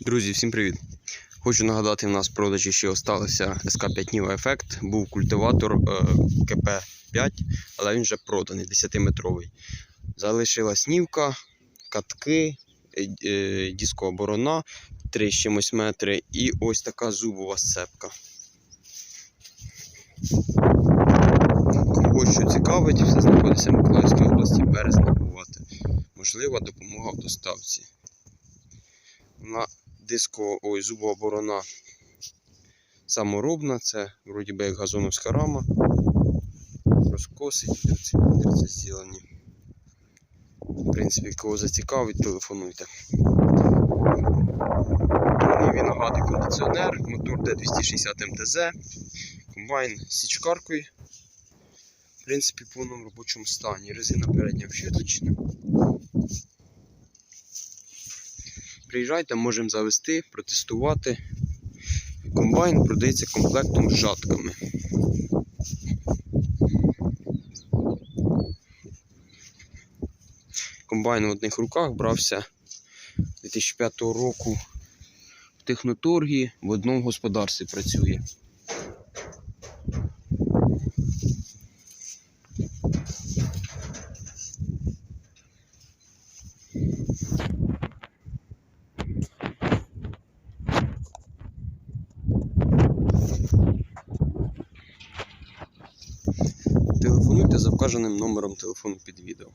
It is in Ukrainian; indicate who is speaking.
Speaker 1: Друзі, всім привіт! Хочу нагадати, в нас в продажі ще залишився СК5 Ніва Ефект. Був культиватор е, КП5, але він вже проданий, 10-метровий. Залишилась нівка, катки, е, е, дискова борона 3 з чимось метри і ось така зубова сцепка. Кого що цікавить, все знаходиться в Миколаївській області, березня бувати. Можлива допомога в доставці. Диско, ой, зубова борона саморобна, це вроді би як газоновська рама. Розкосить, дерці, зроблені. В принципі, кого зацікавить, телефонуйте. Нові нагади кондиціонер, мотор D260 МТЗ, комбайн з січкаркою. В принципі, в повному робочому стані. Резина передня вщиточна. Приїжджайте, можемо завести, протестувати. Комбайн продається комплектом з жатками. Комбайн в одних руках брався 2005 року в техноторгі, в одному господарстві працює. Телефонуйте за вказаним номером телефону під відео.